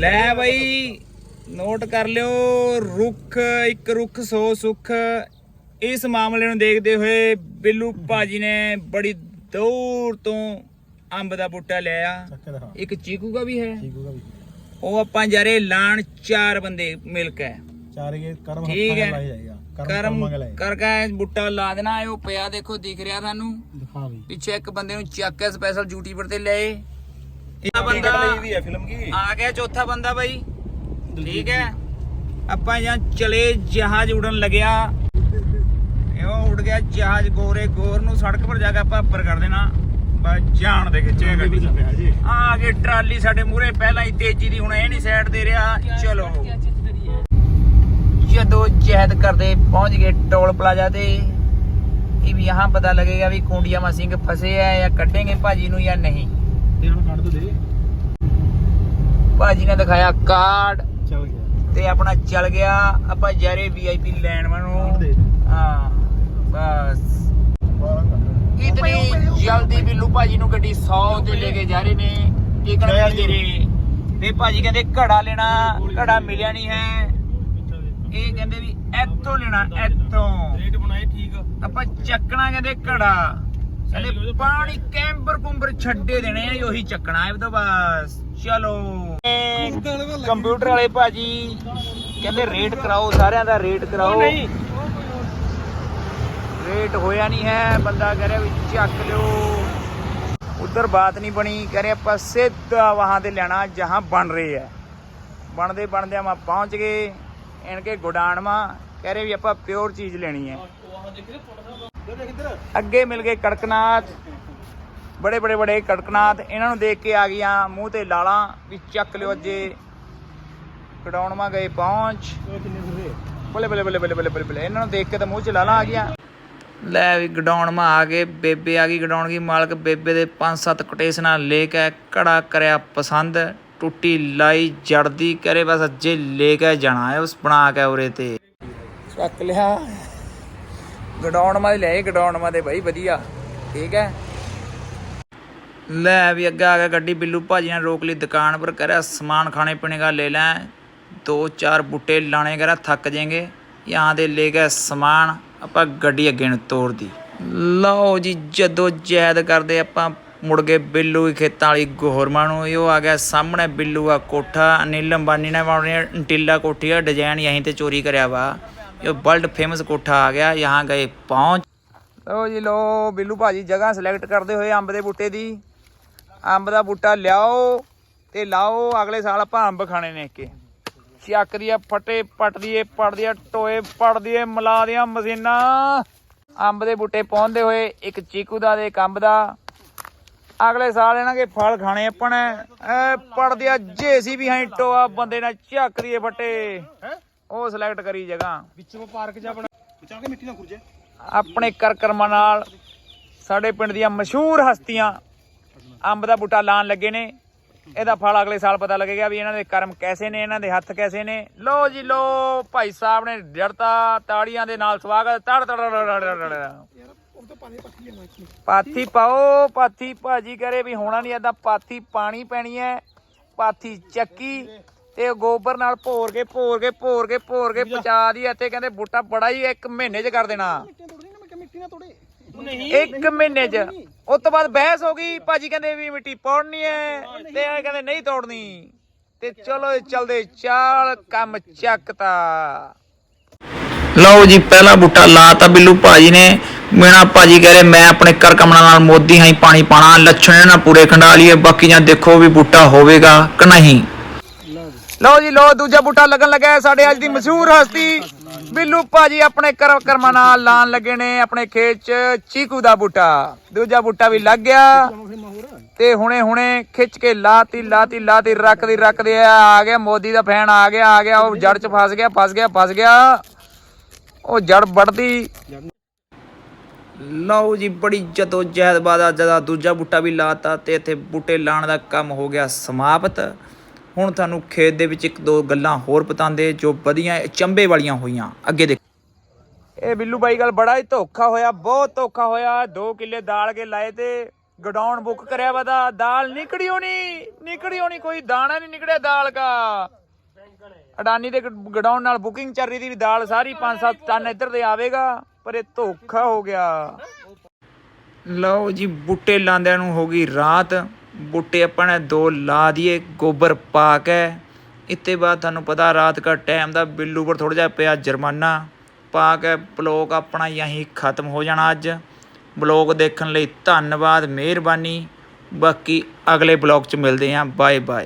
ਲੈ ਬਈ ਨੋਟ ਕਰ ਲਿਓ ਰੁੱਖ ਇੱਕ ਰੁੱਖ ਸੋ ਸੁੱਖ। ਇਸ ਮਾਮਲੇ ਨੂੰ ਦੇਖਦੇ ਹੋਏ ਬਿੱਲੂ ਭਾਜੀ ਨੇ ਬੜੀ ਦੂਰ ਤੋਂ ਅੰਬ ਦਾ ਬੂਟਾ ਲਿਆ। ਇੱਕ ਚੀਕੂ ਦਾ ਵੀ ਹੈ। ਉਹ ਆਪਾਂ ਜਾਰੇ ਲਾਣ ਚਾਰ ਬੰਦੇ ਮਿਲ ਕੇ। ਚਾਰ ਕਰਮ ਠੀਕ ਹੱਥਾਂ ਹੈ। ਕਰਮ ਕਰਕੇ ਬੂਟਾ ਲਾ ਦੇਣਾ ਇਹ ਉਹ ਪਿਆ ਦੇਖੋ ਦਿਖ ਰਿਹਾ ਤੁਹਾਨੂੰ। ਦਿਖਾ ਵੀ। ਪਿੱਛੇ ਇੱਕ ਬੰਦੇ ਨੂੰ ਚੱਕ ਕੇ ਸਪੈਸ਼ਲ ਡਿਊਟੀ ਪਰ ਤੇ ਲਏ। ਤੀਆ ਬੰਦਾ ਵੀ ਹੈ ਫਿਲਮ ਕੀ? ਆ ਗਿਆ ਚੌਥਾ ਬੰਦਾ ਬਾਈ। ਠੀਕ ਹੈ। ਆਪਾਂ ਜਾਂ ਚਲੇ ਜਹਾਜ਼ ਉਡਣ ਲੱਗਿਆ। ਇਹੋ ਉੜ ਗਿਆ ਜਹਾਜ਼ ਗੋਰੇ ਗੋਰ ਨੂੰ ਸੜਕ ਪਰ ਜਾ ਕੇ ਆਪਾਂ ਉੱਪਰ ਕਰ ਦੇਣਾ। ਜਾਣ ਦੇ ਖਿੱਚੇ ਗੱਡੀ ਆ ਕੇ ਟਰਾਲੀ ਸਾਡੇ ਮੂਰੇ ਪਹਿਲਾਂ ਹੀ ਤੇਜ਼ੀ ਦੀ ਹੁਣ ਇਹ ਨਹੀਂ ਸਾਈਡ ਦੇ ਰਿਹਾ। ਚਲੋ। ਜਦੋਂ ਜਹਿਦ ਕਰਦੇ ਪਹੁੰਚ ਗਏ ਟੋਲ ਪਲਾਜ਼ਾ ਤੇ ਇਹ ਵੀ ਯਹਾਂ ਪਤਾ ਲੱਗੇਗਾ ਵੀ ਕੁੰਡੀਆਂ ਮਾ ਸਿੰਘ ਫਸੇ ਆ ਜਾਂ ਕੱਢੇਗੇ ਭਾਜੀ ਨੂੰ ਜਾਂ ਨਹੀਂ। ਤੇ ਹੁਣ ਕੱਢ ਦੋ ਦੇ। ਭਾਜੀ ਨੇ ਦਿਖਾਇਆ ਕਾਰਡ ਚੱਲ ਗਿਆ। ਤੇ ਆਪਣਾ ਚੱਲ ਗਿਆ। ਆਪਾਂ ਜਾਰੇ ਵੀਆਈਪੀ ਲੈਣ ਦੇ। ਹਾਂ ਬਸ। 12 ਕੱਢ ਇਤਨੀ ਜਲਦੀ ਬਿੱਲੂ ਭਾਜੀ ਨੂੰ ਗੱਡੀ 100 ਤੇ ਲੈ ਕੇ ਜਾ ਰਹੇ ਨੇ। ਟਿਕਣ ਰੇ ਤੇ ਭਾਜੀ ਕਹਿੰਦੇ ਘੜਾ ਲੈਣਾ ਘੜਾ ਮਿਲਿਆ ਨਹੀਂ ਹੈ। ਇਹ ਕਹਿੰਦੇ ਵੀ ਇੱਥੋਂ ਲੈਣਾ ਇੱਥੋਂ। ਰੇਟ ਬਣਾਏ ਠੀਕ ਆਪਾਂ ਚੱਕਣਾ ਕਹਿੰਦੇ ਘੜਾ। ਕਹਿੰਦੇ ਪਾਣੀ ਕੈਂਪਰ ਕੁੰਬਰ ਛੱਡੇ ਦੇਣੇ ਆ ਉਹੀ ਚੱਕਣਾ ਇਹ ਤਾਂ ਬਸ। ਚਲੋ। ਕੰਪਿਊਟਰ ਵਾਲੇ ਭਾਜੀ ਕਹਿੰਦੇ ਰੇਟ ਕਰਾਓ ਸਾਰਿਆਂ ਦਾ ਰੇਟ ਕਰਾਓ। ਰੇਟ ਹੋਇਆ ਨਹੀਂ ਹੈ ਬੰਦਾ ਕਹਿ ਰਿਹਾ ਵੀ ਚੱਕ ਲਿਓ। ਉਧਰ ਬਾਤ ਨਹੀਂ ਬਣੀ ਕਹਿ ਰਿਹਾ ਆਪਾਂ ਸਿੱਧਾ ਵਹਾਂ ਤੇ ਲੈਣਾ ਜਹਾਂ ਬਣ ਰਹੇ ਹੈ। ਬਣਦੇ ਬਣਦੇ ਆਪਾਂ ਪਹੁੰਚ ਗਏ ਇਨਕੇ ਗੋਡਾਨ ਮਾ ਕਹਿ ਰਹੇ ਵੀ ਆਪਾਂ ਪਿਓਰ ਚੀਜ਼ ਲੈਣੀ ਹੈ। ਅੱਗੇ ਮਿਲ ਗਏ ਕੜਕਨਾਥ। ਬੜੇ ਬੜੇ ਬੜੇ ਕੜਕਨਾਥ। ਇਹਨਾਂ ਨੂੰ ਦੇਖ ਕੇ ਆ ਗਈਆਂ ਮੂੰਹ ਤੇ ਲਾਲਾਂ ਵੀ ਚੱਕ ਲਿਓ ਅੱਜੇ। ਕਢਾਉਣ ਮਾ ਗਏ ਪਹੁੰਚ। ਬੱਲੇ ਬੱਲੇ ਬੱਲੇ ਬੱਲੇ ਬੱਲੇ ਬੱਲੇ ਬੱਲੇ। ਇਹਨਾਂ ਨੂੰ ਦੇਖ ਕੇ ਤਾਂ ਮੂੰਹ 'ਚ ਲਾਲਾਂ ਆ ਗਈਆਂ। ਲੈ ਵੀ ਗਡਾਉਣ ਮਾ ਆ ਗਏ। ਬੇਬੇ ਆ ਗਈ ਗਡਾਉਣ ਦੀ ਮਾਲਕ। ਬੇਬੇ ਦੇ ਪੰਜ ਸੱਤ ਕੋਟੇਸ਼ਨਾਂ ਲੈ ਕੇ ਕੜਾ ਕਰਿਆ ਪਸੰਦ। ਟੁੱਟੀ ਲਾਈ ਜੜਦੀ। ਕਰੇ ਬਸ ਅੱਜੇ ਲੈ ਕੇ ਜਾਣਾ ਹੈ। ਉਸ ਬਣਾ ਕੇ ਉਰੇ ਤੇ। ਚੱਕ ਲਿਆ। ਗਡਾਉਣ ਮਾ ਲੈ ਗਡਾਉਣ ਮਾ ਦੇ ਭਾਈ ਵਧੀਆ। ਠੀਕ ਹੈ? ਲੈ ਵੀ ਅੱਗੇ ਆ ਗਿਆ ਗੱਡੀ, ਬਿੱਲੂ ਭਾਜੀ ਨੇ ਰੋਕ ਲਈ ਦੁਕਾਨ ਪਰ ਕਰਿਆ ਸਮਾਨ ਖਾਣੇ ਪੀਣੇ ਦਾ ਲੈ ਲੈ। ਦੋ ਚਾਰ ਬੁੱਟੇ ਲਾਣੇ ਕਰਾ ਥੱਕ ਜਾਏਗੇ। ਯਹਾਂ ਦੇ ਲੈ ਗਏ ਸਮਾਨ, ਆਪਾਂ ਗੱਡੀ ਅੱਗੇ ਨੂੰ ਤੋਰਦੀ। ਲਓ ਜੀ, ਜਦੋਂ ਜੈਦ ਕਰਦੇ ਆਪਾਂ, ਮੁੜ ਗਏ ਬਿੱਲੂ ਖੇਤਾਂ ਵਾਲੀ ਗੋਹਰਮਾ ਨੂੰ। ਇਹ ਉਹ ਆ ਗਿਆ ਸਾਹਮਣੇ ਬਿੱਲੂ ਆ ਕੋਠਾ, ਅਨਿਲ ਅੰਬਾਨੀ ਨੇ ਬਣਾਉਣੀ ਟਿੱਲਾ ਕੋਠੀ ਦਾ ਡਿਜ਼ਾਈਨ ਯਹੀਂ ਤੇ ਚੋਰੀ ਕਰਿਆ ਵਾ। ਇਹ ਵਰਲਡ ਫੇਮਸ ਕੋਠਾ ਆ ਗਿਆ, ਯਹਾਂ ਗਏ ਪਹੁੰਚ। ਲਓ ਜੀ, ਲਓ, ਬਿੱਲੂ ਭਾਜੀ ਜਗ੍ਹਾ ਸਿਲੈਕਟ ਕਰਦੇ ਹੋਏ ਅੰਬ ਦੇ ਬੂਟੇ ਦੀ। ਅੰਬ ਦਾ ਬੂਟਾ ਲਿਆਓ ਤੇ ਲਾਓ, ਅਗਲੇ ਸਾਲ ਆਪਾਂ ਅੰਬ ਖਾਣੇ ਨੇ ਕੇ ਚੱਕ ਦੀਆ ਫਟੇ, ਪੱਟ ਦੀਏ ਪੜ ਦੀਏ ਟੋਏ ਪੜ ਦੀਏ ਮਿਲਾ ਦੀਆਂ ਮਸ਼ੀਨਾਂ। ਅੰਬ ਦੇ ਬੂਟੇ ਪਹੁੰਚਦੇ ਹੋਏ ਇੱਕ ਚੀਕੂ ਦਾ ਤੇ ਇੱਕ ਅੰਬ ਦਾ। ਅਗਲੇ ਸਾਲ ਇਹਨਾਂ ਕੇ ਫਲ ਖਾਣੇ ਆਪਾਂ ਨੇ। ਐ ਪੜ ਦਿਆ ਜੇਸੀ ਵੀ ਹੈ, ਟੋਆ ਬੰਦੇ ਨਾਲ ਚੱਕ ਦੀਏ ਫਟੇ। ਉਹ ਸਿਲੈਕਟ ਕਰੀ ਜਗ੍ਹਾ। ਵਿੱਚ ਪਾਰਕ ਜਾ ਬਣਾ ਬਚਾ ਕੇ ਮਿੱਟੀ ਨਾ ਖੁਰਜੇ। ਆਪਣੇ ਕਰਕਰਮਾਂ ਨਾਲ ਸਾਡੇ ਪਿੰਡ ਦੀਆਂ ਮਸ਼ਹੂਰ ਹਸਤੀਆਂ ਅੰਬ ਦਾ ਬੂਟਾ ਲਾਣ ਲੱਗੇ ਨੇ। ਇਹਦਾ ਫਲ ਅਗਲੇ ਸਾਲ ਪਤਾ ਲੱਗੇਗਾ ਵੀ ਇਹਨਾਂ ਦੇ ਕਰਮ ਕੈਸੇ ਨੇ ਇਹਨਾਂ ਦੇ ਹੱਥ ਕੈਸੇ ਨੇ। ਲੋ ਜੀ ਲੋ ਭਾਈ ਸਾਹਿਬ ਨੇ ਜੜਤਾ ਤਾੜੀਆਂ ਦੇ ਨਾਲ ਸਵਾਗਤ। ਤੜ ਤੜ। ਪਾਥੀ ਪਾਓ ਪਾਥੀ ਭਾਜੀ ਕਰੇ ਵੀ ਹੋਣਾ ਨਹੀਂ ਏਦਾਂ ਪਾਥੀ ਪਾਣੀ ਪੈਣੀ ਹੈ ਪਾਥੀ ਚੱਕੀ। ਤੇ ਗੋਬਰ ਨਾਲ ਭੋਰ ਕੇ ਭੋਰ ਕੇ ਭੋਰ ਕੇ ਭੋਰ ਕੇ ਪਚਾ ਦੀ ਇੱਥੇ ਕਹਿੰਦੇ ਬੂਟਾ ਬੜਾ ਹੀ ਇੱਕ ਮਹੀਨੇ 'ਚ ਕਰ ਦੇਣਾ। ਮਿੱਟੀ ਨਾ ਤੋੜੇ। ਇੱਕ ਮਹੀਨੇ 'ਚ। ਉਸ ਤੋਂ ਬਾਅਦ ਬਹਿਸ ਹੋ ਗਈ ਭਾਜੀ ਕਹਿੰਦੇ ਵੀ ਮਿੱਟੀ ਪਾਉਣੀ ਹੈ ਤੇ ਇਹ ਕਹਿੰਦੇ ਨਹੀਂ ਤੋੜਨੀ। ਤੇ ਚਲੋ ਇਹ ਚਲਦੇ ਚਾਲ ਕੰਮ ਚੱਕਤਾ। ਲਓ ਜੀ ਪਹਿਲਾ ਬੂਟਾ ਲਾਤਾ ਬਿੱਲੂ ਭਾਜੀ ਨੇ। ਮੇਣਾ ਭਾਜੀ ਕਹ ਰਹੇ ਮੈਂ ਆਪਣੇ ਕਰ ਕਮਣਾ ਨਾਲ ਮੋਦੀ ਹਾਂ ਹੀ ਪਾਣੀ ਪਾਣਾ ਲੱਛਣ ਨਾ ਪੂਰੇ ਖੰਡਾ ਲਈਏ ਬਾਕੀ ਜਾਂ ਦੇਖੋ ਵੀ ਬੂਟਾ ਹੋਵੇਗਾ ਕਿ ਨਹੀਂ। ਲਓ ਜੀ, ਲਓ, ਦੂਜਾ ਬੂਟਾ ਲੱਗਣ ਲੱਗਾ ਹੈ ਸਾਡੇ ਅੱਜ ਦੀ ਮਸ਼ਹੂਰ ਹਸਤੀ। ਬਿੱਲੂ ਭਾਜੀ ਆਪਣੇ ਕਰ ਕਰਮਾਂ ਨਾਲ ਲਾਣ ਲੱਗੇ ਨੇ ਆਪਣੇ ਖੇਤ 'ਚ ਚੀਕੂ ਦਾ ਬੂਟਾ। ਦੂਜਾ ਬੂਟਾ ਵੀ ਲੱਗ ਗਿਆ ਤੇ ਹੁਣੇ ਹੁਣੇ ਖਿੱਚ ਕੇ ਲਾਤੀ ਲਾਤੀ ਲਾਤੀ, ਰੱਖਦੀ, ਰੱਖਦੇ ਆ ਆ ਗਿਆ, ਮੋਦੀ ਦਾ ਫੈਨ ਆ ਗਿਆ ਆ ਗਿਆ, ਉਹ ਜੜ 'ਚ ਫਸ ਗਿਆ ਫਸ ਗਿਆ ਫਸ ਗਿਆ। ਉਹ ਜੜ ਵੜਦੀ ਲਓ ਜੀ, ਬੜੀ ਜਦੋਂ ਜਹਿਦ ਬਾਦਾ ਜਦਾ ਦੂਜਾ ਬੂਟਾ ਵੀ ਲਾਤਾ ਤੇ ਇੱਥੇ ਬੂਟੇ ਲਾਣ ਦਾ ਕੰਮ ਹੋ ਗਿਆ ਸਮਾਪਤ। ਹੁਣ ਤੁਹਾਨੂੰ ਖੇਤ ਦੇ ਵਿੱਚ ਇੱਕ ਦੋ ਗੱਲਾਂ ਹੋਰ ਪਤਾਂਦੇ ਜੋ ਵਧੀਆ ਚੰਬੇ ਵਾਲੀਆਂ ਹੋਈਆਂ। ਅੱਗੇ ਦੇਖ। ਇਹ ਬਿੱਲੂ ਬਾਈ ਗੱਲ ਬੜਾ ਹੀ ਧੋਖਾ ਹੋਇਆ ਬਹੁਤ ਧੋਖਾ ਹੋਇਆ। 2 ਕਿੱਲੇ ਦਾਲ ਕੇ ਲਾਏ ਤੇ ਗਡਾਊਨ ਬੁੱਕ ਕਰਿਆ ਵਾ ਤਾਂ ਦਾਲ ਨਿਕੜੀ ਹੋਣੀ ਨਿਕੜੀ ਹੋਣੀ ਕੋਈ ਦਾਣਾ ਨਹੀਂ ਨਿਕੜਿਆ ਦਾਲ ਕਾ। ਅਡਾਨੀ ਦੇ ਗਡਾਊਨ ਨਾਲ ਬੁਕਿੰਗ ਚੱਲ ਰਹੀ ਸੀ ਵੀ ਦਾਲ ਸਾਰੀ 5-7 ਟਨ ਇੱਧਰ ਤੇ ਆਵੇਗਾ ਪਰ ਇਹ ਧੋਖਾ ਹੋ ਗਿਆ। ਲਓ ਜੀ ਬੂਟੇ ਲਾਂਦਿਆਂ ਨੂੰ ਹੋ ਗਈ ਰਾਤ। ਬੂਟੇ ਆਪਾਂ ਨੇ ਦੋ ਲਾ ਦੀਏ, ਗੋਬਰ ਪਾ ਕੇ। ਇੱਤੇ ਬਾਅਦ ਤੁਹਾਨੂੰ ਪਤਾ ਰਾਤ ਦਾ ਟਾਈਮ ਦਾ ਬਿੱਲੂ ਪਰ ਥੋੜਾ ਜਿਹਾ ਪਿਆ ਜੁਰਮਾਨਾ। ਪਾ ਕੇ ਬਲੌਗ ਆਪਣਾ ਯਹੀਂ ਖਤਮ ਹੋ ਜਾਣਾ ਅੱਜ। ਬਲੌਗ ਦੇਖਣ ਲਈ ਧੰਨਵਾਦ, ਮਿਹਰਬਾਨੀ। ਬਾਕੀ ਅਗਲੇ ਬਲੌਗ 'ਚ ਮਿਲਦੇ ਹਾਂ। Bye bye